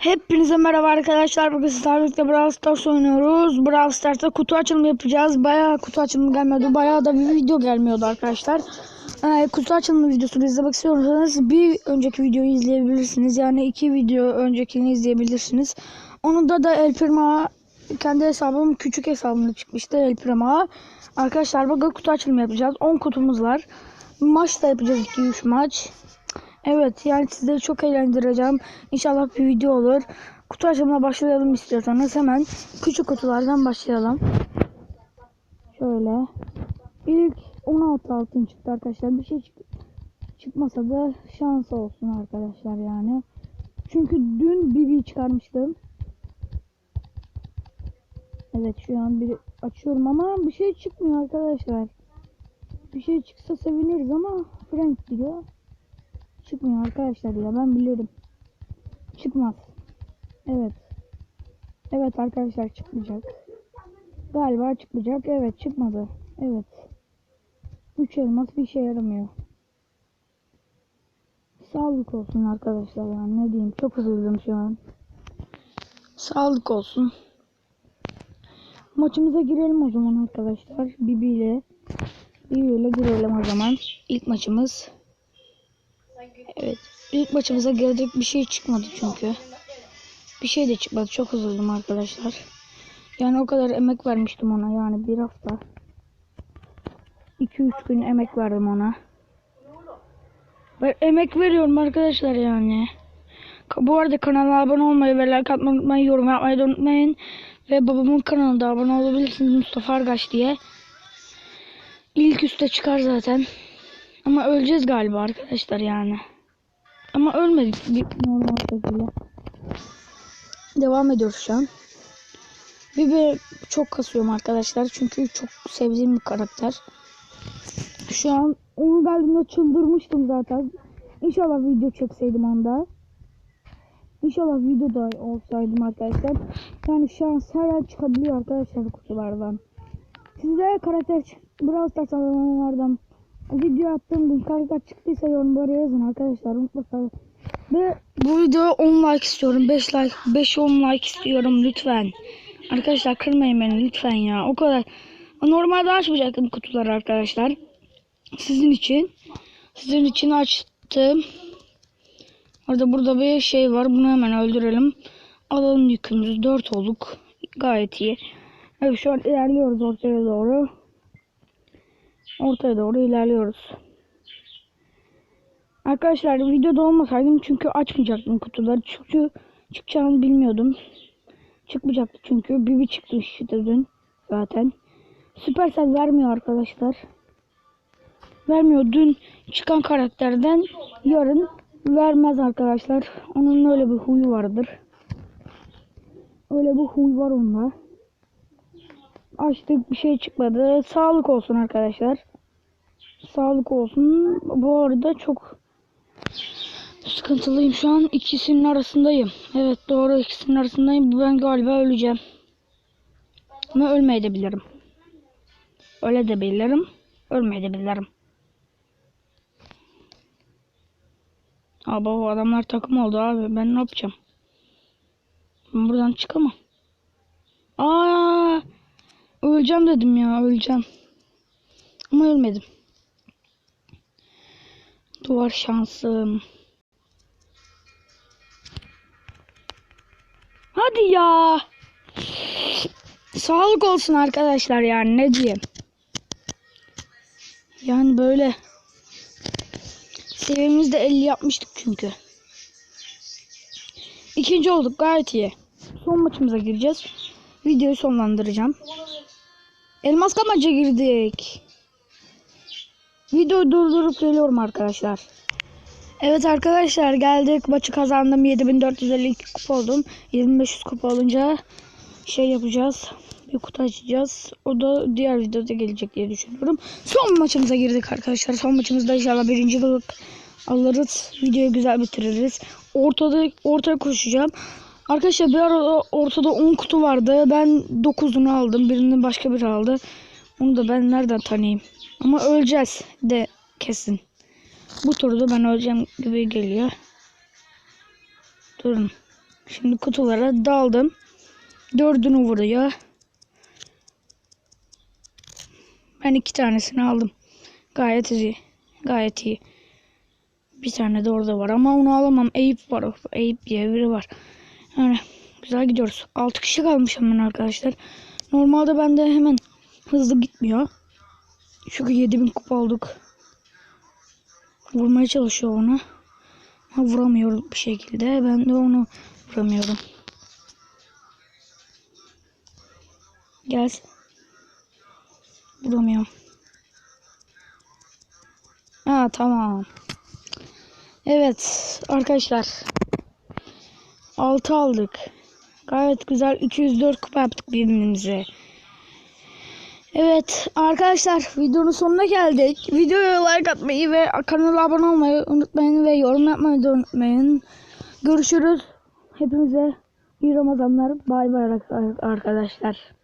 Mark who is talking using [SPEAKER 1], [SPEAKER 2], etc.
[SPEAKER 1] Hepinize merhaba arkadaşlar. Bugün sizlerle birlikte Brawl Stars oynuyoruz. Brawl Stars'ta kutu açılımı yapacağız. Bayağı kutu açılımı gelmiyordu. Bayağı da bir video gelmiyordu arkadaşlar. Ee, kutu açılımı videosunu izlemek istiyorsanız bir önceki videoyu izleyebilirsiniz. Yani iki video öncekini izleyebilirsiniz. Onun da da El Prima kendi hesabım küçük hesabımda çıkmıştı El Prima. Arkadaşlar bugün kutu açılımı yapacağız. 10 kutumuz var. Maç da yapacağız 2-3 maç. Evet yani sizleri çok eğlendireceğim. İnşallah bir video olur. Kutu açılımına başlayalım istiyorsanız hemen küçük kutulardan başlayalım. Şöyle. İlk 16 altın çıktı arkadaşlar. Bir şey çık çıkmasa da şans olsun arkadaşlar yani. Çünkü dün BB çıkarmıştım. Evet şu an bir açıyorum ama bir şey çıkmıyor arkadaşlar. Bir şey çıksa seviniriz ama Frank diyor. Çıkmıyor arkadaşlar ya ben biliyorum. Çıkmaz. Evet. Evet arkadaşlar çıkmayacak. Galiba çıkmayacak. Evet çıkmadı. Evet. 3 elmas bir işe yaramıyor. Sağlık olsun arkadaşlar yani ne diyeyim çok üzüldüm şu an. Sağlık olsun. Maçımıza girelim o zaman arkadaşlar. Bibi ile Bibi ile girelim o zaman. İlk maçımız. Evet. İlk maçımıza girdik bir şey çıkmadı çünkü. Bir şey de çıkmadı. Çok üzüldüm arkadaşlar. Yani o kadar emek vermiştim ona yani bir hafta. 2-3 gün emek verdim ona. Ben emek veriyorum arkadaşlar yani. Bu arada kanala abone olmayı ve like atmayı unutmayın. Yorum yapmayı da unutmayın. Ve babamın kanalında abone olabilirsiniz Mustafa Argaç diye. İlk üste çıkar zaten. Ama öleceğiz galiba arkadaşlar yani. Ama ölmedik bir normal şekilde. Devam ediyoruz şu an. Bibi çok kasıyorum arkadaşlar. Çünkü çok sevdiğim bir karakter. Şu an onu geldiğinde çıldırmıştım zaten. İnşallah video çekseydim onda. İnşallah videoda olsaydım arkadaşlar. Yani şans her an çıkabiliyor arkadaşlar kutulardan. Size karakter Brawl Stars alanlardan video attığım gün karakter çıktıysa yorumlara yazın arkadaşlar unutmayın. Ve bu videoya 10 like istiyorum. 5 like, 5-10 like istiyorum lütfen. Arkadaşlar kırmayın beni lütfen ya. O kadar. Normalde açmayacaktım kutuları arkadaşlar. Sizin için. Sizin için açtım. Orada burada bir şey var. Bunu hemen öldürelim. Alalım yükümüzü. 4 olduk. Gayet iyi. Evet şu an ilerliyoruz ortaya doğru. Ortaya doğru ilerliyoruz. Arkadaşlar videoda olmasaydım çünkü açmayacaktım kutuları. Çünkü çıkacağını bilmiyordum. Çıkmayacaktı çünkü. Bibi çıktı işte dün zaten. Supercell vermiyor arkadaşlar. Vermiyor. Dün çıkan karakterden yarın vermez arkadaşlar. Onun öyle bir huyu vardır. Öyle bir huy var onda. Açtık bir şey çıkmadı. Sağlık olsun arkadaşlar. Sağlık olsun. Bu arada çok sıkıntılıyım şu an. ikisinin arasındayım. Evet doğru ikisinin arasındayım. Ben galiba öleceğim. Ama ölmeyebilirim. Öyle de bilirim. Ölmeyebilirim. Abi o adamlar takım oldu abi. Ben ne yapacağım? Ben buradan çıkamam. Aa! Öleceğim dedim ya öleceğim. Ama ölmedim. Duvar şansım. Hadi ya. Sağlık olsun arkadaşlar yani ne diyeyim. Yani böyle seviyemizde 50 yapmıştık çünkü. İkinci olduk gayet iyi. Son maçımıza gireceğiz. Videoyu sonlandıracağım. Elmas kamaca girdik. Videoyu durdurup geliyorum arkadaşlar. Evet arkadaşlar geldik. Maçı kazandım. 7452 kupa oldum. 2500 kupa olunca şey yapacağız. Bir kutu açacağız. O da diğer videoda gelecek diye düşünüyorum. Son maçımıza girdik arkadaşlar. Son maçımızda inşallah birinci balık alırız. Videoyu güzel bitiririz. Ortada ortaya koşacağım. Arkadaşlar bir ara ortada 10 kutu vardı. Ben 9'unu aldım. Birini başka biri aldı. Onu da ben nereden tanıyayım? Ama öleceğiz de kesin. Bu turda ben öleceğim gibi geliyor. Durun. Şimdi kutulara daldım. Dördünü vuruyor. Ben iki tanesini aldım. Gayet iyi. Gayet iyi. Bir tane de orada var ama onu alamam. Eyüp var. Eyüp diye biri var. Yani güzel gidiyoruz. 6 kişi kalmış hemen arkadaşlar. Normalde bende hemen hızlı gitmiyor. Çünkü 7000 kupa olduk. Vurmaya çalışıyor ona. Ama vuramıyor bir şekilde. Ben de onu vuramıyorum. Gel. Vuramıyorum. Ha tamam. Evet arkadaşlar. 6 aldık. Gayet güzel 204 kupa yaptık birbirimize. Evet arkadaşlar videonun sonuna geldik. Videoya like atmayı ve kanala abone olmayı unutmayın ve yorum yapmayı da unutmayın. Görüşürüz. Hepinize iyi Ramazanlar. Bay bay arkadaşlar.